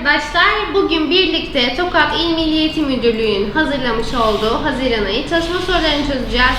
arkadaşlar. Bugün birlikte Tokat İl Milli Müdürlüğü'nün hazırlamış olduğu Haziran ayı çalışma sorularını çözeceğiz.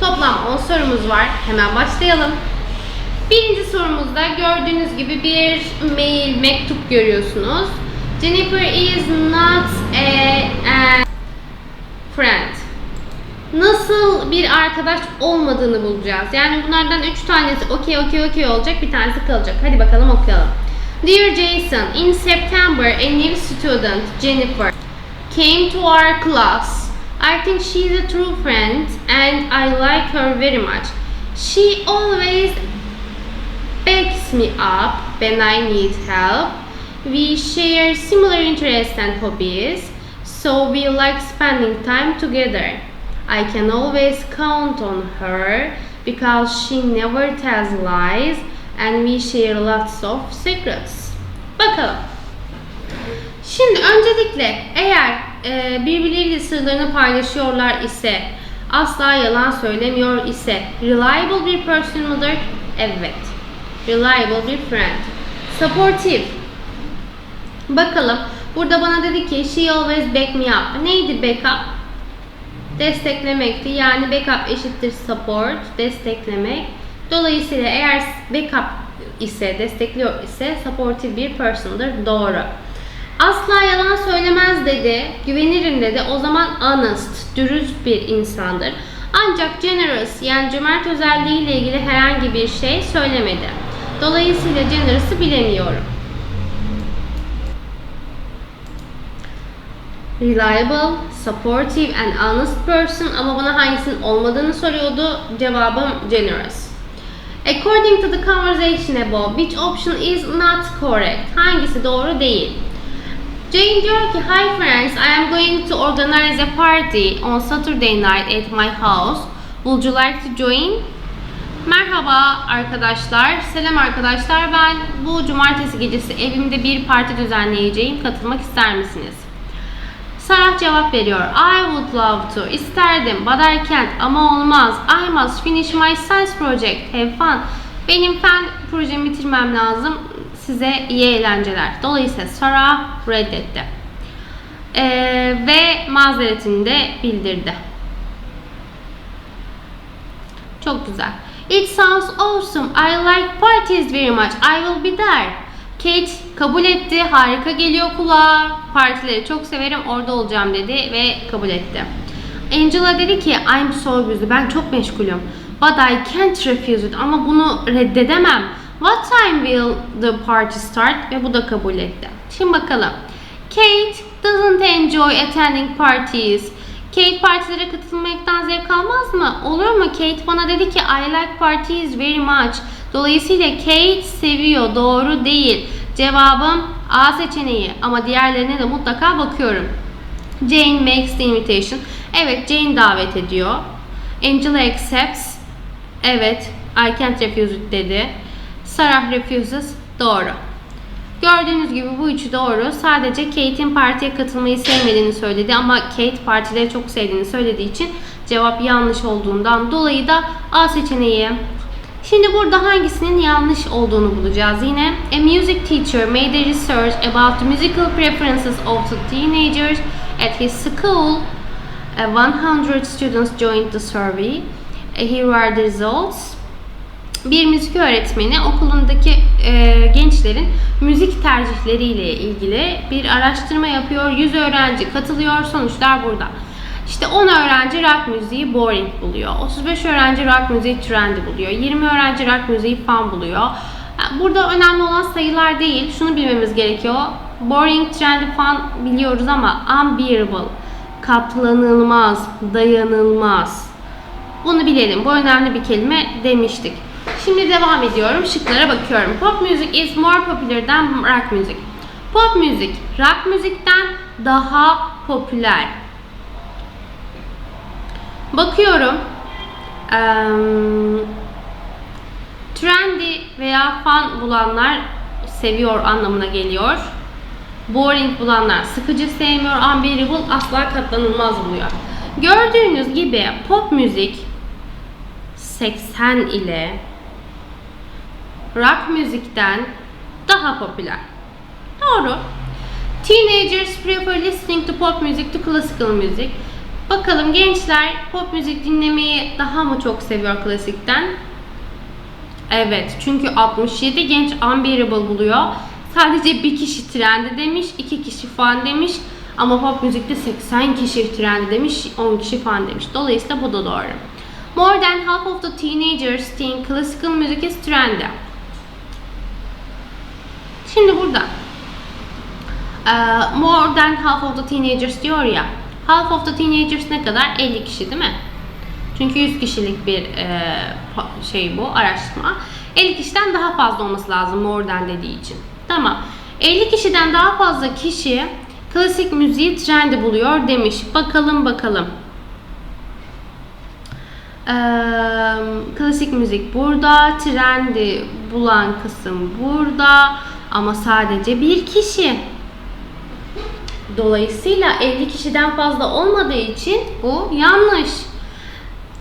Toplam 10 sorumuz var. Hemen başlayalım. Birinci sorumuzda gördüğünüz gibi bir mail, mektup görüyorsunuz. Jennifer is not a, a friend. Nasıl bir arkadaş olmadığını bulacağız. Yani bunlardan 3 tanesi okey okey okey olacak, bir tanesi kalacak. Hadi bakalım okuyalım. Dear Jason, in September a new student, Jennifer, came to our class. I think she's a true friend and I like her very much. She always backs me up when I need help. We share similar interests and hobbies, so we like spending time together. I can always count on her because she never tells lies and we share lots of secrets. Bakalım. Şimdi öncelikle eğer e, birbirleriyle sırlarını paylaşıyorlar ise, asla yalan söylemiyor ise, reliable bir person mıdır? Evet. Reliable bir friend. Supportive. Bakalım. Burada bana dedi ki she always back me up. Neydi back up? Desteklemekti. Yani backup eşittir support, desteklemek. Dolayısıyla eğer backup ise, destekliyor ise supportive bir person'dır. Doğru. Asla yalan söylemez dedi, güvenirim dedi. O zaman honest, dürüst bir insandır. Ancak generous yani cömert özelliğiyle ilgili herhangi bir şey söylemedi. Dolayısıyla generous'ı bilemiyorum. Reliable, supportive and honest person ama bana hangisinin olmadığını soruyordu. Cevabım generous. According to the conversation above, which option is not correct? Hangisi doğru değil? Jane diyor ki, Hi friends, I am going to organize a party on Saturday night at my house. Would you like to join? Merhaba arkadaşlar, selam arkadaşlar. Ben bu cumartesi gecesi evimde bir parti düzenleyeceğim. Katılmak ister misiniz? Sarah cevap veriyor. I would love to. İsterdim, but I can't. Ama olmaz. I must finish my science project. Have fun. Benim fen projemi bitirmem lazım. Size iyi eğlenceler. Dolayısıyla Sarah reddetti. Ee, ve mazeretini de bildirdi. Çok güzel. It sounds awesome. I like parties very much. I will be there. Kate kabul etti. Harika geliyor kulağa. Partileri çok severim. Orada olacağım dedi ve kabul etti. Angela dedi ki I'm so busy. Ben çok meşgulüm. But I can't refuse it. Ama bunu reddedemem. What time will the party start? Ve bu da kabul etti. Şimdi bakalım. Kate doesn't enjoy attending parties. Kate partilere katılmaktan zevk almaz mı? Olur mu? Kate bana dedi ki I like parties very much. Dolayısıyla Kate seviyor. Doğru değil. Cevabım A seçeneği ama diğerlerine de mutlaka bakıyorum. Jane makes the invitation. Evet Jane davet ediyor. Angela accepts. Evet I can't refuse it dedi. Sarah refuses. Doğru. Gördüğünüz gibi bu üçü doğru. Sadece Kate'in partiye katılmayı sevmediğini söyledi ama Kate partileri çok sevdiğini söylediği için cevap yanlış olduğundan dolayı da A seçeneği. Şimdi burada hangisinin yanlış olduğunu bulacağız yine. A music teacher made a research about the musical preferences of the teenagers at his school. Uh, 100 students joined the survey. Here are the results. Bir müzik öğretmeni okulundaki e, gençlerin müzik tercihleriyle ilgili bir araştırma yapıyor. 100 öğrenci katılıyor. Sonuçlar burada. İşte 10 öğrenci rock müziği boring buluyor. 35 öğrenci rock müziği trendy buluyor. 20 öğrenci rock müziği fun buluyor. Burada önemli olan sayılar değil. Şunu bilmemiz gerekiyor. Boring, trendy, fun biliyoruz ama unbearable, katlanılmaz, dayanılmaz. Bunu bilelim. Bu önemli bir kelime demiştik. Şimdi devam ediyorum. Şıklara bakıyorum. Pop music is more popular than rock music. Pop müzik rock müzikten daha popüler. Bakıyorum. Eee, trendy veya fun bulanlar seviyor anlamına geliyor. Boring bulanlar sıkıcı sevmiyor. Unbearable asla katlanılmaz buluyor. Gördüğünüz gibi pop müzik 80 ile rock müzikten daha popüler. Doğru. Teenagers prefer listening to pop music to classical music. Bakalım gençler pop müzik dinlemeyi daha mı çok seviyor klasikten? Evet çünkü 67 genç unbearable buluyor. Sadece bir kişi trendi demiş, iki kişi fan demiş. Ama pop müzikte 80 kişi trendi demiş, 10 kişi fan demiş. Dolayısıyla bu da doğru. More than half of the teenagers think classical music is trendy. Şimdi burada eee, more than half of the teenagers diyor ya. Half of the teenagers ne kadar? 50 kişi değil mi? Çünkü 100 kişilik bir pa- şey bu araştırma. 50 kişiden daha fazla olması lazım more than dediği için. Tamam. 50 kişiden daha fazla kişi klasik müziği trendi buluyor demiş. Bakalım bakalım. Eee, klasik müzik burada, trendi bulan kısım burada ama sadece bir kişi. Dolayısıyla 50 kişiden fazla olmadığı için bu yanlış.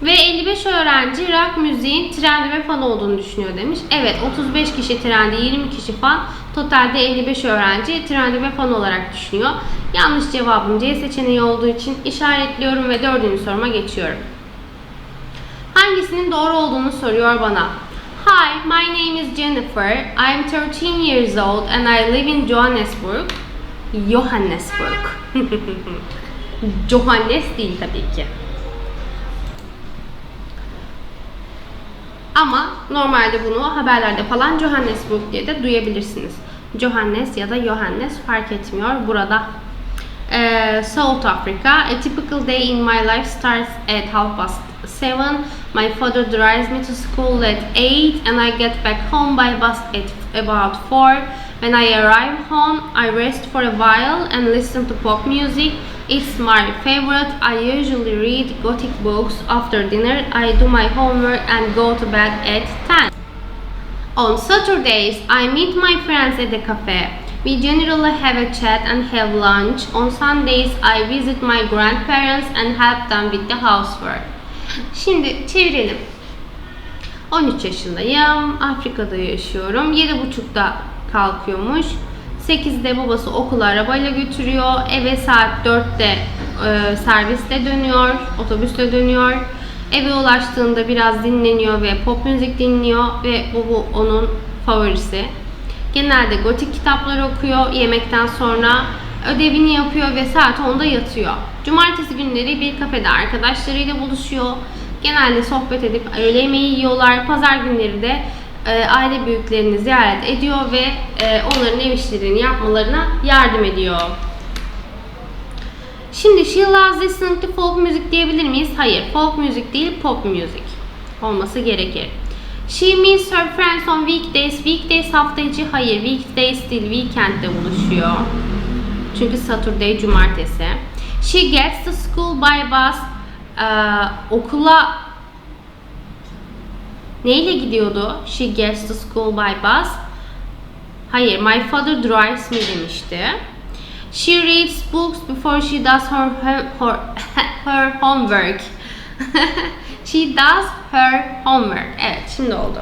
Ve 55 öğrenci rock müziğin trendi ve fan olduğunu düşünüyor demiş. Evet 35 kişi trendi, 20 kişi fan. Totalde 55 öğrenci trendi ve fan olarak düşünüyor. Yanlış cevabım C seçeneği olduğu için işaretliyorum ve dördüncü soruma geçiyorum. Hangisinin doğru olduğunu soruyor bana. Hi, my name is Jennifer. I'm 13 years old and I live in Johannesburg. Johannesburg. Johannes değil tabii ki. Ama normalde bunu haberlerde falan Johannesburg diye de duyabilirsiniz. Johannes ya da Johannes fark etmiyor burada. Ee, South Africa. A typical day in my life starts at half past seven. My father drives me to school at eight, and I get back home by bus at about four. When I arrive home, I rest for a while and listen to pop music. It's my favorite. I usually read gothic books after dinner. I do my homework and go to bed at 10. On Saturdays, I meet my friends at the cafe. We generally have a chat and have lunch. On Sundays, I visit my grandparents and help them with the housework. Şimdi çevirelim. 13 yaşındayım. Afrika'da yaşıyorum. 7.30'da kalkıyormuş. 8'de babası okula arabayla götürüyor. Eve saat 4'te e, servisle dönüyor. Otobüsle dönüyor. Eve ulaştığında biraz dinleniyor ve pop müzik dinliyor ve bu, onun favorisi. Genelde gotik kitaplar okuyor. Yemekten sonra ödevini yapıyor ve saat 10'da yatıyor. Cumartesi günleri bir kafede arkadaşlarıyla buluşuyor. Genelde sohbet edip öğle yemeği yiyorlar. Pazar günleri de e, aile büyüklerini ziyaret ediyor ve e, onların ev işlerini yapmalarına yardım ediyor. Şimdi she loves listening to folk music diyebilir miyiz? Hayır. Folk music değil, pop music olması gerekir. She meets her friends on weekdays. Weekdays hafta içi hayır. Weekdays değil, weekend'de buluşuyor. Çünkü Saturday cumartesi. She gets to school by bus. Ee, okula neyle gidiyordu? She gets to school by bus. Hayır, my father drives me demişti. She reads books before she does her her, her, homework. she does her homework. Evet, şimdi oldu.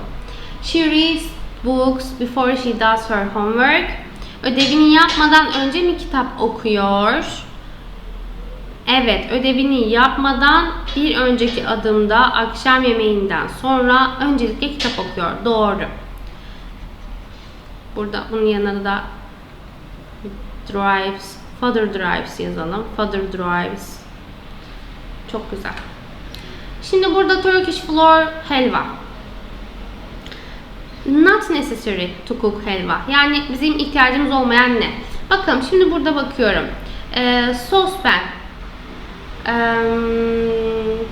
She reads books before she does her homework. Ödevini yapmadan önce mi kitap okuyor? Evet, ödevini yapmadan bir önceki adımda akşam yemeğinden sonra öncelikle kitap okuyor. Doğru. Burada bunun yanına da drives, father drives yazalım. Father drives. Çok güzel. Şimdi burada Turkish floor helva. Not necessary to cook helva. Yani bizim ihtiyacımız olmayan ne? Bakalım şimdi burada bakıyorum. Ee, sospen. Ee,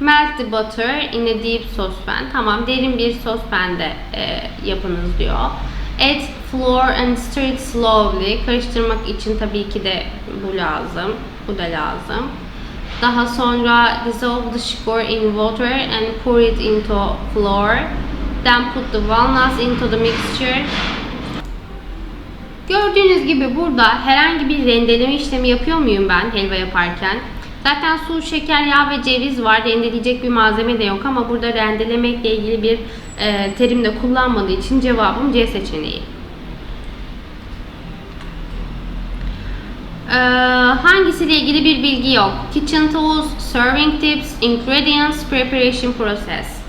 Melt the butter in a deep saucepan. Tamam derin bir sospende e, yapınız diyor. Add flour and stir it slowly. Karıştırmak için tabii ki de bu lazım. Bu da lazım. Daha sonra dissolve the sugar in water and pour it into flour. Then put the walnuts into the mixture. Gördüğünüz gibi burada herhangi bir rendeleme işlemi yapıyor muyum ben helva yaparken? Zaten su, şeker, yağ ve ceviz var. Rendeleyecek bir malzeme de yok ama burada rendelemekle ilgili bir e, terim de kullanmadığı için cevabım C seçeneği. Ee, hangisiyle ilgili bir bilgi yok? Kitchen tools, serving tips, ingredients, preparation process.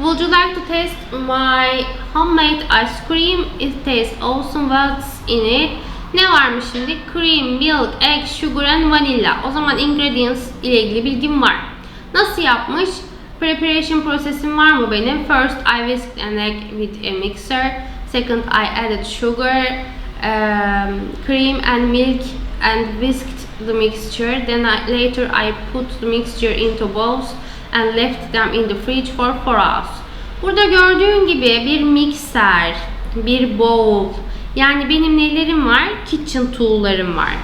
Would you like to taste my homemade ice cream? It tastes awesome. What's in it? Ne varmış şimdi? Cream, milk, egg, sugar and vanilla. O zaman ingredients ile ilgili bilgim var. Nasıl yapmış? Preparation prosesim var mı benim? First I whisked an egg with a mixer. Second I added sugar, um, cream and milk and whisked the mixture. Then I, later I put the mixture into bowls and left them in the fridge for 4 hours. Burada gördüğün gibi bir mikser, bir bowl, yani benim nelerim var? Kitchen tool'larım var.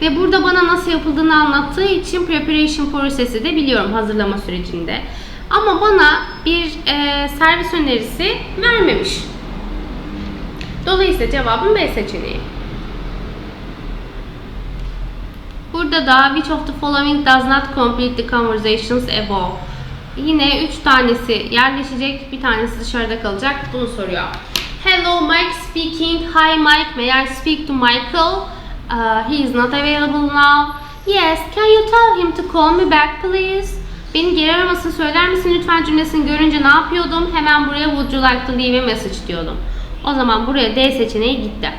Ve burada bana nasıl yapıldığını anlattığı için preparation process'i de biliyorum hazırlama sürecinde. Ama bana bir e, servis önerisi vermemiş. Dolayısıyla cevabım B seçeneği. Burada da which of the following does not complete the conversations above? Yine 3 tanesi yerleşecek, bir tanesi dışarıda kalacak. Bunu soruyor. Hello Mike speaking. Hi Mike, may I speak to Michael? Uh, he is not available now. Yes, can you tell him to call me back please? Beni geri aramasını söyler misin lütfen cümlesini görünce ne yapıyordum? Hemen buraya would you like to leave a message diyordum. O zaman buraya D seçeneği gitti.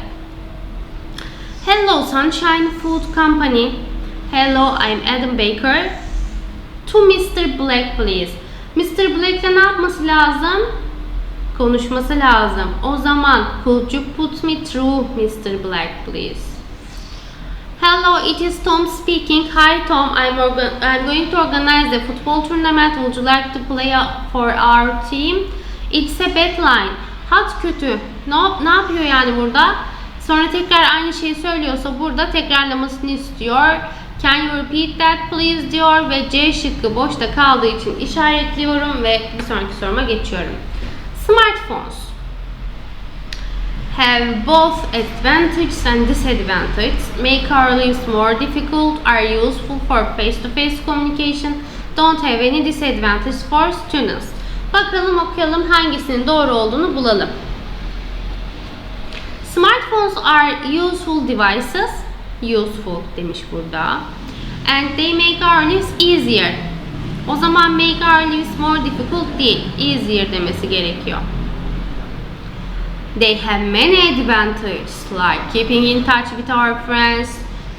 Hello Sunshine Food Company. Hello, I'm Adam Baker. To Mr. Black please. Mr. Black'le ne yapması lazım? Konuşması lazım. O zaman could you put me through Mr. Black please? Hello, it is Tom speaking. Hi Tom, I'm, I'm going to organize a football tournament. Would you like to play for our team? It's a bad line. Hat kötü. Ne, ne yapıyor yani burada? Sonra tekrar aynı şeyi söylüyorsa burada tekrarlamasını istiyor. Can you repeat that please diyor ve C şıkkı boşta kaldığı için işaretliyorum ve bir sonraki soruma geçiyorum. Smartphones have both advantages and disadvantages, make our lives more difficult, are useful for face-to-face communication, don't have any disadvantages for students. Bakalım okuyalım hangisinin doğru olduğunu bulalım. Smartphones are useful devices, useful demiş burada. And they make our lives easier. O zaman make our lives more difficult değil, easier demesi gerekiyor. They have many advantages like keeping in touch with our friends,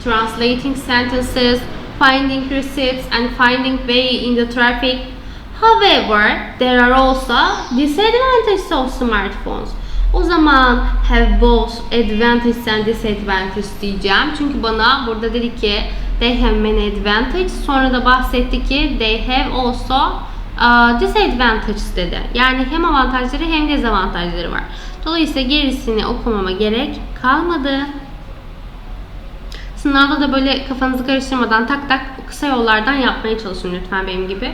translating sentences, finding receipts and finding way in the traffic. However, there are also disadvantages of smartphones. O zaman have both advantages and disadvantages diyeceğim. Çünkü bana burada dedi ki they have many advantages. Sonra da bahsetti ki they have also uh, disadvantages dedi. Yani hem avantajları hem dezavantajları var. Dolayısıyla gerisini okumama gerek kalmadı. Sınavda da böyle kafanızı karıştırmadan tak tak kısa yollardan yapmaya çalışın lütfen benim gibi.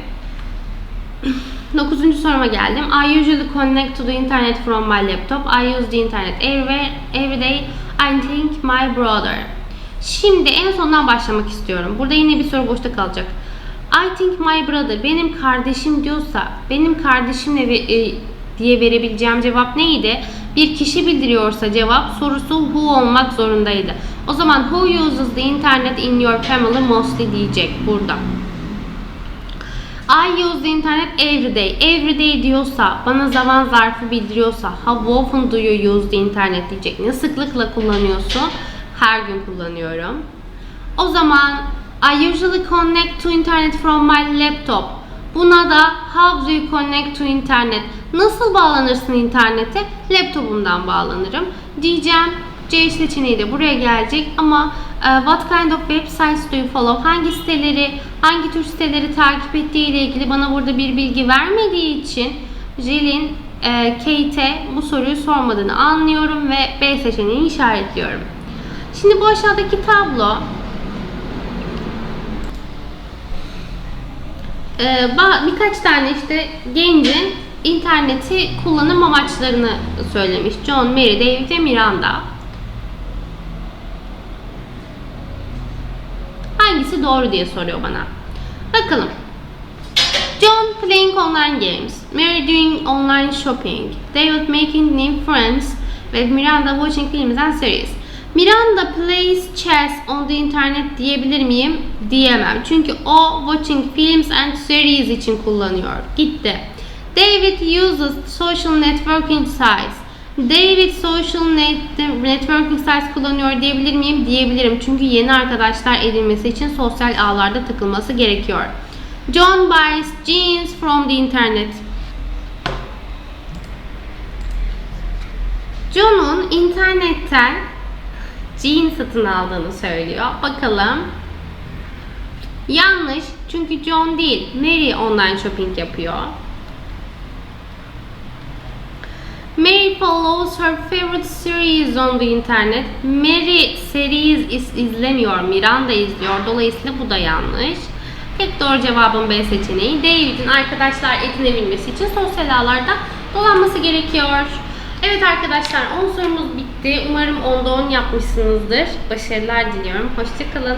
9. soruma geldim. I usually connect to the internet from my laptop. I use the internet everywhere, every day. I think my brother. Şimdi en sondan başlamak istiyorum. Burada yine bir soru boşta kalacak. I think my brother benim kardeşim diyorsa benim kardeşimle ve, e, diye verebileceğim cevap neydi? Bir kişi bildiriyorsa cevap sorusu who olmak zorundaydı. O zaman who uses the internet in your family mostly diyecek burada. I use the internet every day. Every day diyorsa, bana zaman zarfı bildiriyorsa, how often do you use the internet diyecek. Ne sıklıkla kullanıyorsun? Her gün kullanıyorum. O zaman I usually connect to internet from my laptop. Buna da how do you connect to internet? Nasıl bağlanırsın internete? Laptopumdan bağlanırım. Diyeceğim. C seçeneği de buraya gelecek ama what kind of websites do you follow? Hangi siteleri, hangi tür siteleri takip ettiği ile ilgili bana burada bir bilgi vermediği için Jill'in e, Kate'e bu soruyu sormadığını anlıyorum ve B seçeneğini işaretliyorum. Şimdi bu aşağıdaki tablo e, birkaç tane işte gencin interneti kullanım amaçlarını söylemiş. John, Mary, David ve Miranda. Hangisi doğru diye soruyor bana. Bakalım. John playing online games. Mary doing online shopping. David making new friends. Ve Miranda watching films and series. Miranda plays chess on the internet diyebilir miyim? Diyemem. Çünkü o watching films and series için kullanıyor. Gitti. David uses social networking sites. David social net- networking sites kullanıyor diyebilir miyim? Diyebilirim. Çünkü yeni arkadaşlar edinmesi için sosyal ağlarda takılması gerekiyor. John buys jeans from the internet. John'un internetten jean satın aldığını söylüyor. Bakalım. Yanlış. Çünkü John değil. Mary online shopping yapıyor. Mary follows her favorite series on the internet. Mary series is- izlemiyor. Miranda izliyor. Dolayısıyla bu da yanlış. Tek doğru cevabın B seçeneği. David'in arkadaşlar edinebilmesi için sosyal ağlarda dolanması gerekiyor. Evet arkadaşlar 10 sorumuz bitti. Umarım 10'da 10 yapmışsınızdır. Başarılar diliyorum. Hoşçakalın.